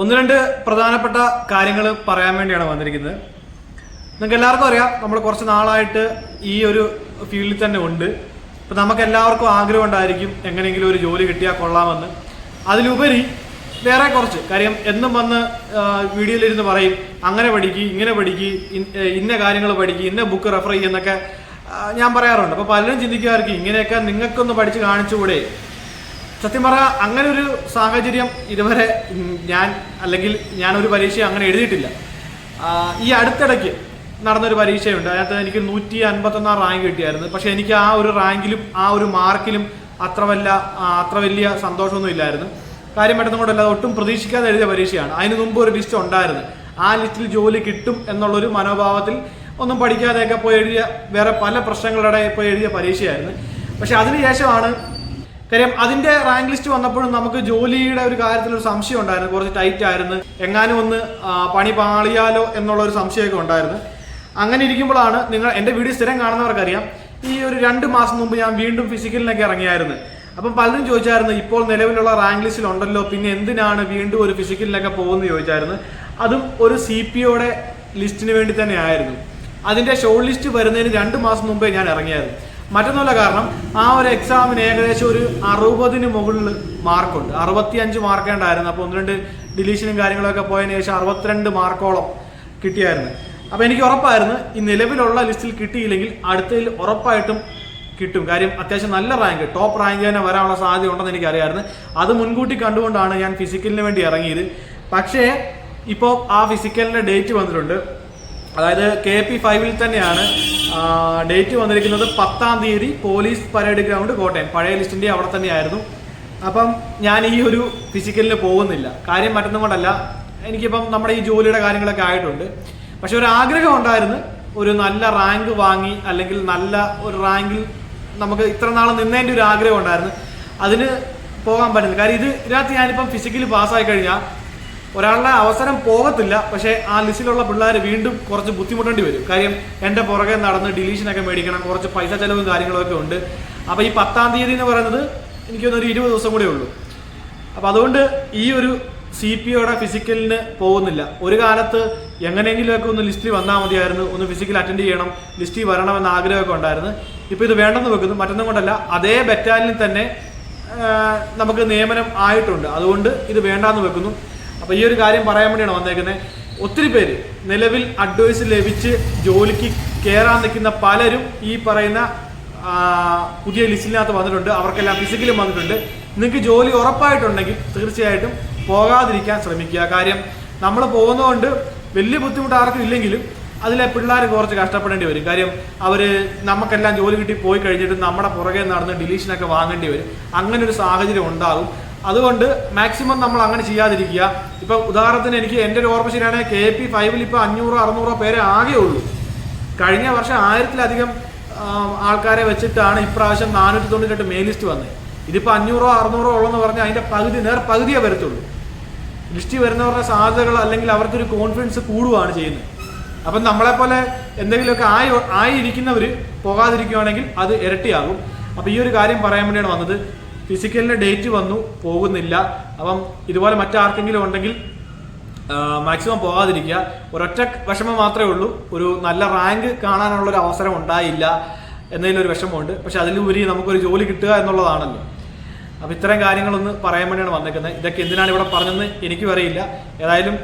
ഒന്ന് രണ്ട് പ്രധാനപ്പെട്ട കാര്യങ്ങൾ പറയാൻ വേണ്ടിയാണ് വന്നിരിക്കുന്നത്. നിങ്ങൾക്ക് എല്ലാവർക്കും അറിയാം നമ്മൾ കുറച്ച് നാളായിട്ട് ഈ ഒരു ഫീൽഡിൽ തന്നെ ഉണ്ട്. ഇപ്പം നമുക്ക് എല്ലാവർക്കും ആഗ്രഹം ഉണ്ടായിരിക്കും എങ്ങനെയെങ്കിലും ഒരു ജോലി കിട്ടിയാൽ കൊള്ളാമെന്ന്. അതിലുപരി വേറെ കുറച്ച് കാര്യം എന്നും വന്ന് വീഡിയോയിലിരുന്ന് പറയും അങ്ങനെ പഠിക്കുക ഇങ്ങനെ പഠിക്കുക ഇന്ന കാര്യങ്ങൾ പഠിക്കുക ഇന്ന ബുക്ക് റെഫർ ചെയ്യുന്നൊക്കെ ഞാൻ പറയാറുണ്ട്. അപ്പോൾ പലരും ചിന്തിക്കുമായിരിക്കും ഇങ്ങനെയൊക്കെ നിങ്ങൾക്കൊന്ന് പഠിച്ച് കാണിച്ചുകൂടെ? സത്യം പറഞ്ഞാൽ അങ്ങനെ ഒരു സാഹചര്യം ഇതുവരെ ഞാൻ അല്ലെങ്കിൽ ഞാനൊരു പരീക്ഷ അങ്ങനെ എഴുതിയിട്ടില്ല. ഈ അടുത്തിടയ്ക്ക് നടന്നൊരു പരീക്ഷയുണ്ട്. അതിനകത്ത് എനിക്ക് നൂറ്റി അൻപത്തൊന്നാം റാങ്ക് കിട്ടിയായിരുന്നു. പക്ഷേ എനിക്ക് ആ ഒരു റാങ്കിലും ആ ഒരു മാർക്കിലും അത്ര വല്ല അത്ര വലിയ സന്തോഷമൊന്നും ഇല്ലായിരുന്നു. കാര്യം പെട്ടെന്ന് പെട്ടെന്നുകൊണ്ടല്ല ഒട്ടും പ്രതീക്ഷിക്കാതെ എഴുതിയ പരീക്ഷയാണ്. അതിന് മുമ്പ് ഒരു ലിസ്റ്റ് ഉണ്ടായിരുന്നു. ആ ലിസ്റ്റിൽ ജോലി കിട്ടും എന്നുള്ളൊരു മനോഭാവത്തിൽ ഒന്നും പഠിക്കാതെയൊക്കെ പോയി എഴുതിയ വേറെ പല പ്രശ്നങ്ങളുടെ പോയി എഴുതിയ പരീക്ഷയായിരുന്നു. പക്ഷെ അതിനുശേഷമാണ് കാര്യം അതിന്റെ റാങ്ക് ലിസ്റ്റ് വന്നപ്പോഴും നമുക്ക് ജോലിയുടെ ഒരു കാര്യത്തിൽ ഒരു സംശയം ഉണ്ടായിരുന്നു. കുറച്ച് ടൈറ്റ് ആയിരുന്നു. എങ്ങാനും ഒന്ന് പണി പാളിയാലോ എന്നുള്ള ഒരു സംശയമൊക്കെ ഉണ്ടായിരുന്നു. അങ്ങനെ ഇരിക്കുമ്പോഴാണ് നിങ്ങൾ എന്റെ വീഡിയോ സ്ഥിരം കാണുന്നവർക്കറിയാം. ഈ ഒരു രണ്ട് മാസം മുമ്പ് ഞാൻ വീണ്ടും ഫിസിക്കലിനൊക്കെ ഇറങ്ങിയായിരുന്നു. അപ്പം പലരും ചോദിച്ചായിരുന്നു ഇപ്പോൾ നിലവിലുള്ള റാങ്ക് ലിസ്റ്റിൽ ഉണ്ടല്ലോ പിന്നെ എന്തിനാണ് വീണ്ടും ഒരു ഫിസിക്കലിനൊക്കെ പോകുന്നത് ചോദിച്ചായിരുന്നു. അതും ഒരു സി പി ഒയുടെ ലിസ്റ്റിന് വേണ്ടി തന്നെ ആയിരുന്നു അതിന്റെ ഷോർട്ട് ലിസ്റ്റ് വരുന്നതിന് രണ്ട് മാസം മുമ്പേ ഞാൻ ഇറങ്ങിയായിരുന്നു. മറ്റൊന്നുമല്ല കാരണം ആ ഒരു എക്സാമിന് ഏകദേശം ഒരു അറുപതിന് മുകളിൽ മാർക്കുണ്ട്. അറുപത്തി അഞ്ച് മാർക്കേണ്ടായിരുന്നു അപ്പോൾ ഒന്ന് രണ്ട് ഡിലീഷനും കാര്യങ്ങളൊക്കെ പോയതിന് ശേഷം അറുപത്തിരണ്ട് മാർക്കോളം കിട്ടിയായിരുന്നു. അപ്പോൾ എനിക്ക് ഉറപ്പായിരുന്നു ഈ നിലവിലുള്ള ലിസ്റ്റിൽ കിട്ടിയില്ലെങ്കിൽ അടുത്തതിൽ ഉറപ്പായിട്ടും കിട്ടും. കാര്യം അത്യാവശ്യം നല്ല റാങ്ക് ടോപ്പ് റാങ്ക് തന്നെ വരാനുള്ള സാധ്യത ഉണ്ടെന്ന് എനിക്കറിയായിരുന്നു. അത് മുൻകൂട്ടി കണ്ടുകൊണ്ടാണ് ഞാൻ ഫിസിക്കലിന് വേണ്ടി ഇറങ്ങിയത്. പക്ഷേ ഇപ്പോൾ ആ ഫിസിക്കലിന്റെ ഡേറ്റ് വന്നിട്ടുണ്ട്. അതായത് കെ പി ഫൈവിൽ തന്നെയാണ് ഡേറ്റ് വന്നിരിക്കുന്നത് പത്താം തീയതി പോലീസ് പരേഡ് ഗ്രൗണ്ട് കോട്ടയം. പഴയ ലിസ്റ്റിന്റെ അവിടെ തന്നെയായിരുന്നു. അപ്പം ഞാൻ ഈ ഒരു ഫിസിക്കലിന് പോകുന്നില്ല. കാര്യം മറ്റൊന്നും കൊണ്ടല്ല. എനിക്കിപ്പം നമ്മുടെ ഈ ജോലിയുടെ കാര്യങ്ങളൊക്കെ ആയിട്ടുണ്ട്. പക്ഷെ ഒരു ആഗ്രഹം ഉണ്ടായിരുന്നു. ഒരു നല്ല റാങ്ക് വാങ്ങി അല്ലെങ്കിൽ നല്ല ഒരു റാങ്കിൽ നമുക്ക് ഇത്ര നാൾ നിന്നതിന്റെ ഒരു ആഗ്രഹം ഉണ്ടായിരുന്നു. അതിന് പോകാൻ പറ്റുന്നില്ല. കാര്യം ഇത് ഇതിനകത്ത് ഞാനിപ്പം ഫിസിക്കലി പാസ്സായി കഴിഞ്ഞാൽ ഒരാളുടെ അവസരം പോകത്തില്ല പക്ഷേ ആ ലിസ്റ്റിലുള്ള പിള്ളേർ വീണ്ടും കുറച്ച് ബുദ്ധിമുട്ടേണ്ടി വരും. കാര്യം എന്റെ പുറകെ നടന്ന് ഡിലീഷനൊക്കെ മേടിക്കണം കുറച്ച് പൈസ ചെലവും കാര്യങ്ങളൊക്കെ ഉണ്ട്. അപ്പോൾ ഈ പത്താം തീയതി എന്ന് പറയുന്നത് എനിക്കൊന്നൊരു ഇരുപത് ദിവസം കൂടെ ഉള്ളൂ. അപ്പോൾ അതുകൊണ്ട് ഈ ഒരു സി പി ഒയുടെ ഫിസിക്കലിന് പോകുന്നില്ല. ഒരു കാലത്ത് എങ്ങനെയെങ്കിലുമൊക്കെ ഒന്ന് ലിസ്റ്റിൽ വന്നാൽ മതിയായിരുന്നു. ഒന്ന് ഫിസിക്കൽ അറ്റൻഡ് ചെയ്യണം ലിസ്റ്റിൽ വരണമെന്ന ആഗ്രഹമൊക്കെ ഉണ്ടായിരുന്നു. ഇപ്പോൾ ഇത് വേണ്ടെന്ന് വെക്കുന്നു. മറ്റൊന്നും കൊണ്ടല്ല അതേ ബറ്റാലിയനിൽ തന്നെ നമുക്ക് നിയമനം ആയിട്ടുണ്ട്. അതുകൊണ്ട് ഇത് വേണ്ടാന്ന് വെക്കുന്നു. അപ്പോൾ ഈ ഒരു കാര്യം പറയാൻ വേണ്ടിയാണ് വന്നേക്കുന്നത്. ഒത്തിരി പേര് നിലവിൽ അഡ്വൈസ് ലഭിച്ച് ജോലിക്ക് കയറാൻ നിൽക്കുന്ന പലരും ഈ പറയുന്ന പുതിയ ലിസ്റ്റിനകത്ത് വന്നിട്ടുണ്ട്. അവർക്കെല്ലാം ഫിസിക്കലും വന്നിട്ടുണ്ട്. നിങ്ങൾക്ക് ജോലി ഉറപ്പായിട്ടുണ്ടെങ്കിൽ തീർച്ചയായിട്ടും പോകാതിരിക്കാൻ ശ്രമിക്കുക. കാര്യം നമ്മൾ പോകുന്നതുകൊണ്ട് വലിയ ബുദ്ധിമുട്ട് ആർക്കും ഇല്ലെങ്കിലും അതിലെ പിള്ളേർ കുറച്ച് കഷ്ടപ്പെടേണ്ടി വരും. കാര്യം അവർ നമുക്കെല്ലാം ജോലി കിട്ടി പോയി കഴിഞ്ഞിട്ട് നമ്മുടെ പുറകെ നടന്ന് ഡിലീഷനൊക്കെ വാങ്ങേണ്ടി വരും. അങ്ങനെ ഒരു സാഹചര്യം ഉണ്ടാകും. അതുകൊണ്ട് മാക്സിമം നമ്മൾ അങ്ങനെ ചെയ്യാതിരിക്കുക. ഇപ്പൊ ഉദാഹരണത്തിന് എനിക്ക് എന്റെ ഒരു ഓർമ്മ ശരിയാണ് കെ പി ഫൈവിൽ ഇപ്പോൾ അഞ്ഞൂറോ അറുന്നൂറോ പേരെ ആകെ ഉള്ളൂ. കഴിഞ്ഞ വർഷം ആയിരത്തിലധികം ആൾക്കാരെ വെച്ചിട്ടാണ് ഇപ്രാവശ്യം നാനൂറ്റി തൊണ്ണൂറ്റെട്ട് മെയിൽ ലിസ്റ്റ് വന്നത് ഇതിപ്പോ അഞ്ഞൂറോ അറുന്നൂറോ ഉള്ളെന്ന് പറഞ്ഞാൽ അതിന്റെ പകുതി നേർ പകുതിയേ വരത്തുള്ളൂ. ലിസ്റ്റ് വരുന്നവരുടെ സാധ്യതകൾ അല്ലെങ്കിൽ അവർക്കൊരു കോൺഫിഡൻസ് കൂടുകയാണ് ചെയ്യുന്നത്. അപ്പം നമ്മളെപ്പോലെ എന്തെങ്കിലുമൊക്കെ ആയി ആയിരിക്കുന്നവർ പോകാതിരിക്കുകയാണെങ്കിൽ അത് ഇരട്ടിയാകും. അപ്പം ഈ ഒരു കാര്യം പറയാൻ വേണ്ടിയാണ് വന്നത്. ഫിസിക്കലിന്റെ ഡേറ്റ് വന്നു പോകുന്നില്ല. അപ്പം ഇതുപോലെ മറ്റാർക്കെങ്കിലും ഉണ്ടെങ്കിൽ മാക്സിമം പോകാതിരിക്കുക. ഒരൊറ്റ വിഷമം മാത്രമേ ഉള്ളൂ. ഒരു നല്ല റാങ്ക് കാണാനുള്ള ഒരു അവസരം ഉണ്ടായില്ല എന്നതിലൊരു വിഷമമുണ്ട്. പക്ഷെ അതിലുപരി നമുക്കൊരു ജോലി കിട്ടുക എന്നുള്ളതാണല്ലോ. അപ്പം ഇത്തരം കാര്യങ്ങളൊന്ന് പറയാൻ വേണ്ടിയാണ് വന്നേക്കുന്നത്. ഇതൊക്കെ എന്തിനാണ് ഇവിടെ പറഞ്ഞതെന്ന് എനിക്കും അറിയില്ല. ഏതായാലും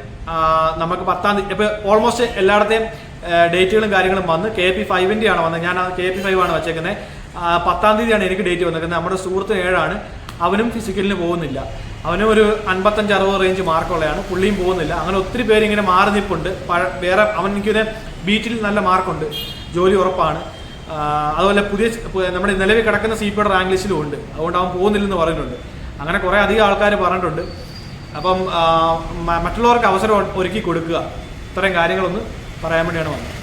നമുക്ക് പത്താം തീയതി ഇപ്പോൾ ഓൾമോസ്റ്റ് എല്ലായിടത്തെയും ഡേറ്റുകളും കാര്യങ്ങളും വന്ന് കെ പി ഫൈവിന്റെ ആണ് വന്നത്. ഞാൻ കെ പി ഫൈവ് ആണ് വെച്ചേക്കുന്നത്. പത്താം തീയതിയാണ് എനിക്ക് ഡേറ്റ് വന്നിരിക്കുന്നത്. നമ്മുടെ സുഹൃത്ത് ഏഴാണ്. അവനും ഫിസിക്കലിന് പോകുന്നില്ല. അവനും ഒരു അൻപത്തഞ്ച് അറുപത് റേഞ്ച് മാർക്കുള്ളതാണ് പുള്ളിയും പോകുന്നില്ല. അങ്ങനെ ഒത്തിരി പേര് ഇങ്ങനെ മാറി നിൽപ്പുണ്ട്. വേറെ അവൻ എനിക്കൊരു ബീറ്റിൽ നല്ല മാർക്കുണ്ട് ജോലി ഉറപ്പാണ്. അതുപോലെ പുതിയ നമ്മുടെ നിലവിൽ കിടക്കുന്ന സി പിയുടെ റാങ്ക് ലിസ്റ്റിലും ഉണ്ട്. അതുകൊണ്ട് അവൻ പോകുന്നില്ലെന്ന് പറഞ്ഞിട്ടുണ്ട് അങ്ങനെ കുറേ അധികം ആൾക്കാർ പറഞ്ഞിട്ടുണ്ട്. അപ്പം മറ്റുള്ളവർക്ക് അവസരം ഒരുക്കി കൊടുക്കുക. ഇത്തരം കാര്യങ്ങളൊന്ന് പറയാൻ വേണ്ടിയാണ് വന്നത്.